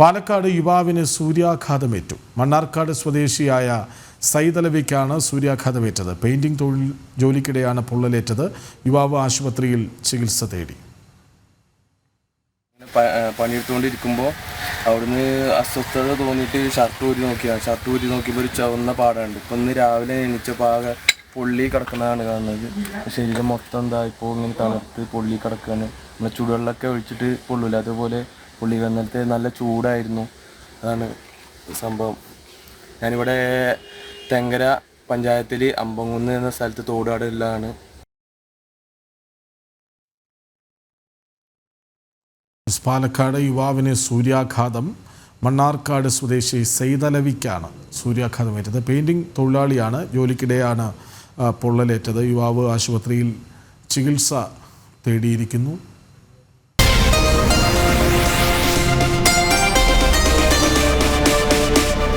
പാലക്കാട് യുവാവിന് സൂര്യാഘാതമേറ്റു. മണ്ണാർക്കാട് സ്വദേശിയായ സൈതലവിക്കാണ് സൂര്യാഘാതമേറ്റത്. പെയിന്റിംഗ് തൊഴിൽ ജോലിക്കിടെയാണ് പൊള്ളലേറ്റത്. യുവാവ് ആശുപത്രിയിൽ ചികിത്സ തേടി. പണിയെടുത്തുകൊണ്ടിരിക്കുമ്പോൾ അവിടുന്ന് അസ്വസ്ഥത തോന്നിയിട്ട് ഷർട്ട് ഊരി നോക്കിയാണ് ഷർട്ട് ഊരി നോക്കിയപ്പോൾ ഒരു ചുവന്ന പാടുണ്ട് ഇപ്പം ഇന്ന് രാവിലെ എണീച്ചപ്പോൾ ആകെ പൊള്ളി കിടക്കുന്നതാണ് കാണുന്നത്. ശരീരം മൊത്തം എന്താ ഇപ്പോൾ ഇങ്ങനെ തണുത്ത് പൊള്ളി കിടക്കുകയാണ് നമ്മൾ ചുടുവെള്ളമൊക്കെ ഒഴിച്ചിട്ട് പൊള്ളൂല. അതുപോലെ പൊള്ളി വന്നിട്ട് നല്ല ചൂടായിരുന്നു. അതാണ് സംഭവം. ഞാനിവിടെ തെങ്കര പഞ്ചായത്തിൽ അമ്പങ്കുന്ന് എന്ന സ്ഥലത്ത് തോടാടുള്ളതാണ്. പാലക്കാട് യുവാവിന് സൂര്യാഘാതം മണ്ണാർക്കാട് സ്വദേശി സൈതലവിക്കാണ് സൂര്യാഘാതമേറ്റത് പെയിന്റിംഗ് തൊഴിലാളിയാണ് ജോലിക്കിടെയാണ് പൊള്ളലേറ്റത്. യുവാവ് ആശുപത്രിയിൽ ചികിത്സ തേടിയിരിക്കുന്നു.